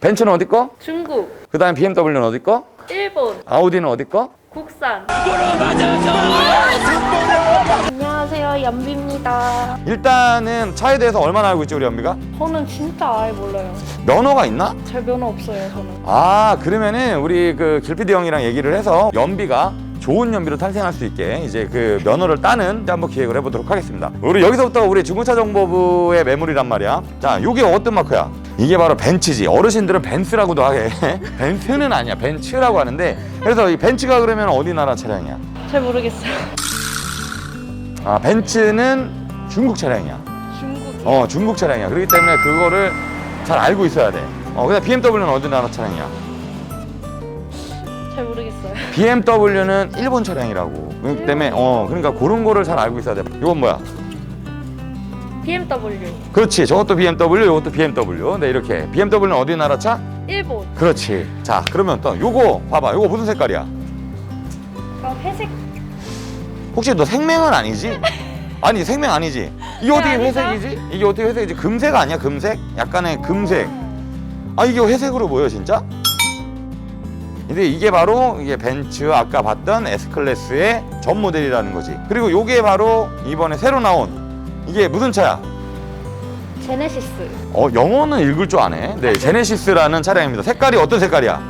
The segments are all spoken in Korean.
벤츠는 어디 거? 중국, 그 다음에 BMW는 어디 거? 일본, 아우디는 어디 거? 국산. 안녕하세요, 연비입니다. 일단은 차에 대해서 얼마나 알고 있지 우리 연비가? 저는 진짜 아예 몰라요. 면허가 있나? 제 면허 없어요, 저는. 아 그러면은 우리 그 길피디 형이랑 얘기를 해서 연비가 좋은 연비로 탄생할 수 있게 이제 그 면허를 따는 한번 기획을 해보도록 하겠습니다. 우리 여기서부터 우리 중고차 정보부의 매물이란 말이야. 자, 이게 어떤 마크야? 이게 바로 벤츠지. 어르신들은 벤츠라고도 하게. 벤츠는 아니야. 벤츠라고 하는데 그래서 이 벤츠가 그러면 어디 나라 차량이야? 잘 모르겠어요. 아 벤츠는 중국 차량이야. 중국이. 어 중국 차량이야. 그렇기 때문에 그거를 잘 알고 있어야 돼. 어 근데 BMW는 어디 나라 차량이야? 잘 모르겠어요. BMW는 일본 차량이라고. 그렇기 때문에 어 그러니까 그런 거를 잘 알고 있어야 돼. 이건 뭐야? BMW, 그렇지. 저것도 BMW, 이것도 BMW. 네 이렇게. BMW는 어디 나라 차? 일본. 그렇지. 자 그러면 또 요거 봐봐. 요거 무슨 색깔이야? 그럼 회색. 혹시 너 생명은 아니지? 아니 생명 아니지? 이게 어떻게 아니죠? 회색이지? 이게 어떻게 회색이지? 금색 아니야? 금색? 약간의 금색. 아 이게 회색으로 보여 진짜? 근데 이게 바로 이게 벤츠 아까 봤던 S 클래스의 전 모델이라는 거지. 그리고 요게 바로 이번에 새로 나온 이게 무슨 차야? 제네시스. 어 영어는 읽을 줄 아네. 네 제네시스라는 차량입니다. 색깔이 어떤 색깔이야?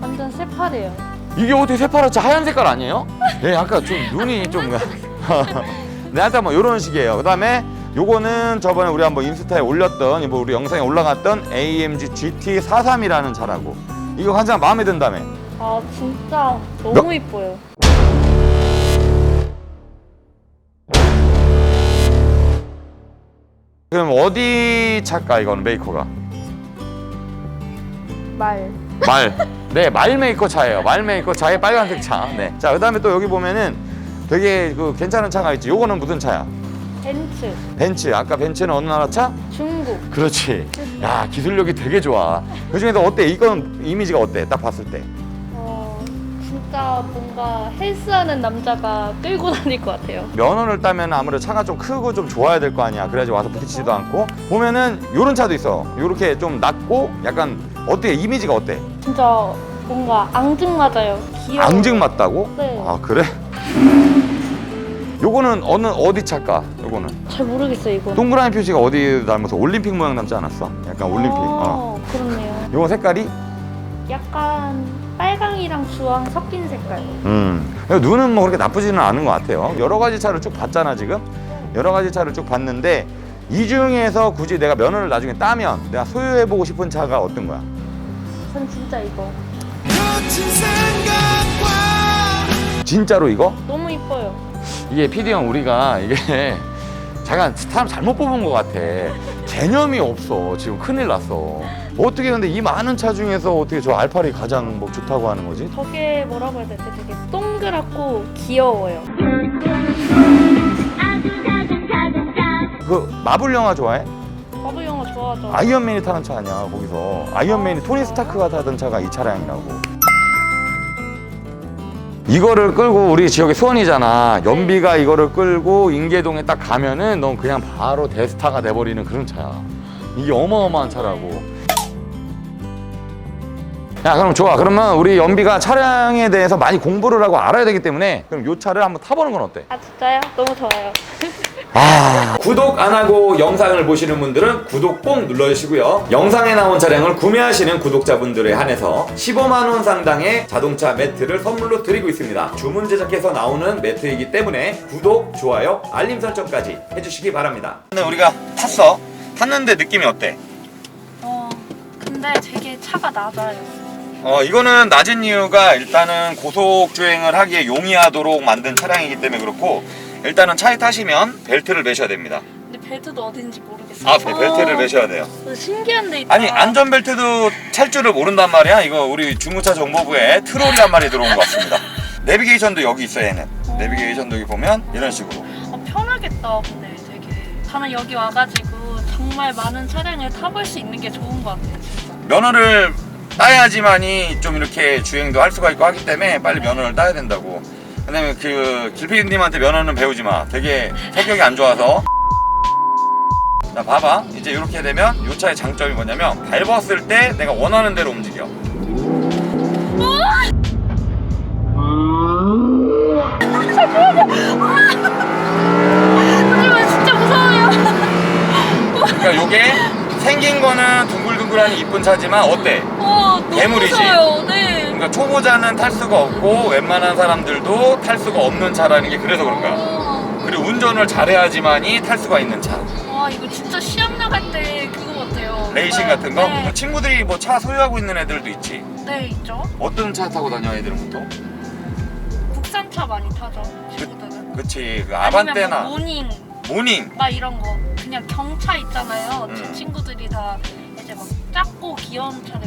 완전 새파래요. 이게 어떻게 새파랗지 하얀 색깔 아니에요? 네, 아까 좀 눈이 좀 네, 하여튼 뭐 이런 식이에요. 그 다음에 요거는 저번에 우리 한번 인스타에 올렸던 뭐 우리 영상에 올라갔던 AMG GT 43이라는 차라고. 이거 가장 마음에 든다며. 아, 진짜 너무 이뻐요. 그럼 어디 차일까 이거는 메이커가? 말. 말. 네, 말 메이커 차예요. 말 메이커 차의 빨간색 차. 네. 자, 그다음에 또 여기 보면은 되게 그 괜찮은 차가 있지. 요거는 무슨 차야? 벤츠. 벤츠. 아까 벤츠는 어느 나라 차? 중국. 그렇지. 야 기술력이 되게 좋아. 그 중에서 어때? 이건 이미지가 어때? 딱 봤을 때. 어, 진짜 뭔가 헬스하는 남자가 끌고 다닐 것 같아요. 면허를 따면 아무래도 차가 좀 크고 좀 좋아야 될 거 아니야. 그래야지 와서 부딪히지도 않고. 보면은 요런 차도 있어. 요렇게 좀 낮고 약간 어때? 이미지가 어때? 진짜 뭔가 앙증맞아요. 귀여워. 앙증 맞다고? 네. 아 그래? 요거는 어느 어디 차일까? 요거는 잘 모르겠어요, 이거. 동그라미 표시가 어디 닮아서 올림픽 모양 닮지 않았어? 약간 올림픽. 어. 그렇네요. 요거 색깔이? 약간 빨강이랑 주황 섞인 색깔. 음. 눈은 뭐 그렇게 나쁘지는 않은 것 같아요. 여러 가지 차를 쭉 봤잖아 지금. 여러 가지 차를 쭉 봤는데 이 중에서 굳이 내가 면허를 나중에 따면 내가 소유해보고 싶은 차가 어떤 거야? 전 진짜 이거 진짜로 이거? 너무 이뻐요. 이게 PD 형 우리가 이게 잠깐 사람 잘못 뽑은 것 같아. 개념이 없어. 지금 큰일 났어. 어떻게 근데 이 많은 차 중에서 어떻게 저 알파리 가장 뭐 좋다고 하는 거지? 저게 뭐라고 해야 되지? 되게 동그랗고 귀여워요. 그 마블 영화 좋아해? 바보 영화 좋아하죠. 아이언맨이 타는 차 아니야 거기서 아이언맨이 토니 스타크가 타던 차가 이 차량이라고 이거를 끌고 우리 지역의 수원이잖아. 연비가 이거를 끌고 인계동에 딱 가면은 넌 그냥 바로 대스타가 돼버리는 그런 차야. 이게 어마어마한 차라고 야 그럼 좋아 그러면 우리 연비가 차량에 대해서 많이 공부를 하고 알아야 되기 때문에 그럼 요 차를 한번 타보는 건 어때? 아 진짜요? 너무 좋아요. 아, 구독 안 하고 영상을 보시는 분들은 구독 꼭 눌러주시고요. 영상에 나온 차량을 구매하시는 구독자분들에 한해서 15만 원 상당의 자동차 매트를 선물로 드리고 있습니다. 주문 제작해서 나오는 매트이기 때문에 구독, 좋아요, 알림 설정까지 해주시기 바랍니다. 근데 우리가 탔어. 탔는데 느낌이 어때? 어 근데 되게 차가 낮아요. 어, 이거는 낮은 이유가 일단은 고속 주행을 하기에 용이하도록 만든 차량이기 때문에 그렇고 일단은 차에 타시면 벨트를 매셔야 됩니다. 근데 벨트도 어딘지 모르겠어요. 아, 네, 벨트를 매셔야 돼요. 어, 신기한 데 있다. 아니 안전벨트도 찰 줄을 모른단 말이야 이거 우리 중고차 정보부에 트롤이 한 마리 들어온 것 같습니다 내비게이션도 여기 있어 얘는 내비게이션도 여기 보면 이런 식으로 어, 편하겠다. 근데 되게 저는 여기 와가지고 정말 많은 차량을 타볼 수 있는 게 좋은 것 같아요. 진짜. 면허를 따야지만이 좀 이렇게 주행도 할 수가 있고 하기 때문에 빨리 면허를 따야 된다고. 그다음에 그 길피디님한테 면허는 배우지 마. 되게 성격이 안 좋아서. 자 봐봐. 이제 이렇게 되면 이 차의 장점이 뭐냐면 밟았을 때 내가 원하는 대로 움직여. 진짜 무서워요. 그러니까 요게 생긴 거는 둥글둥글하니 이쁜 차지만 어때? 괴물이지? 무서워요. 네. 그러니까 초보자는 탈 수가 없고 웬만한 사람들도 탈 수가 없는 차라는 게 그래서 그런가 어, 그리고 운전을 잘해야지만이 탈 수가 있는 차 와 이거 진짜 시합 나갈 때 그거 같아요. 레이싱 네. 같은 거? 네. 친구들이 뭐 차 소유하고 있는 애들도 있지 네 있죠. 어떤 차 타고 다녀 애들은 보통? 국산차 많이 타죠. 친구들은. 그치 그 아니면 아반떼나 뭐 모닝 모닝 막 이런 거 그냥 경차 있잖아요. 제 음. 친구들이 다 이제 막 작고 귀여운 거.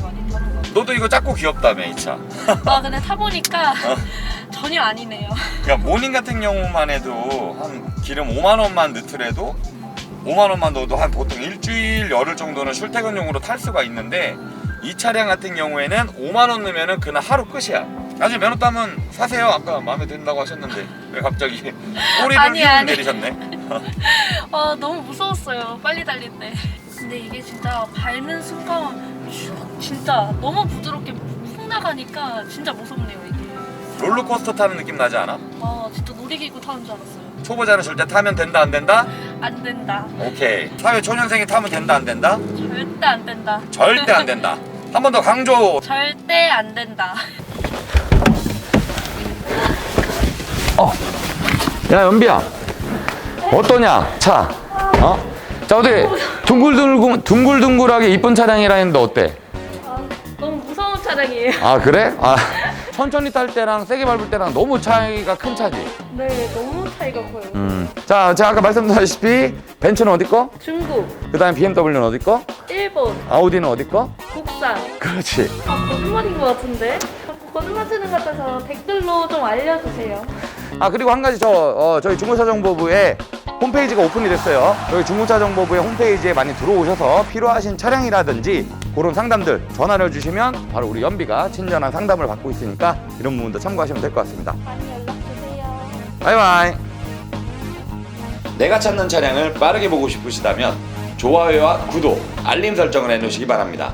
너도 이거 작고 귀엽다며 이 차 아 근데 타보니까 어. 전혀 아니네요. 그러니까 모닝 같은 경우만 해도 한 기름 5만 원만 넣더라도 5만 원만 넣어도 한 보통 일주일 열흘 정도는 출퇴근용으로 탈 수가 있는데 이 차량 같은 경우에는 5만 원 넣으면은 그날 하루 끝이야. 나중에 면허 따면 사세요. 아까 마음에 든다고 하셨는데 왜 갑자기 꼬리를 아니, 휘 아니. 내리셨네. 아 너무 무서웠어요. 빨리 달릴 때. 근데 이게 진짜 밟는 순간 슉, 진짜 너무 부드럽게 훅 나가니까 진짜 무섭네요 이게. 롤러코스터 타는 느낌 나지 않아? 아 진짜 놀이기구 타는 줄 알았어요. 초보자는 절대 타면 된다 안 된다? 안 된다. 오케이. 사회 초년생이 타면 된다 안 된다? 절대 안 된다. 절대 안 된다. 한 번 더 강조. 절대 안 된다. 야 연비야 어떠냐 차 어? 자 어떻게 둥글둥글 둥글둥글하게 이쁜 차량이라 했는데 어때? 아, 너무 무서운 차량이에요. 아 그래? 아 천천히 탈 때랑 세게 밟을 때랑 너무 차이가 큰 차지. 네, 너무 차이가 커요. 음. 자 제가 아까 말씀드렸다시피 벤츠는 어디 거? 중국, 그다음에 BMW는 어디 거? 일본, 아우디는 어디 거? 국산. 그렇지. 아, 거짓말인 것 같은데? 자꾸 거짓말 치는 것 같아서 댓글로 좀 알려주세요. 아 그리고 한 가지 저 어, 저희 중고차정보부에 홈페이지가 오픈이 됐어요. 여기 중고차정보부의 홈페이지에 많이 들어오셔서 필요하신 차량이라든지 그런 상담들 전화를 주시면 바로 우리 연비가 친절한 상담을 받고 있으니까 이런 부분도 참고하시면 될 것 같습니다. 많이 연락 주세요. 바이바이. 내가 찾는 차량을 빠르게 보고 싶으시다면 좋아요와 구독, 알림 설정을 해놓으시기 바랍니다.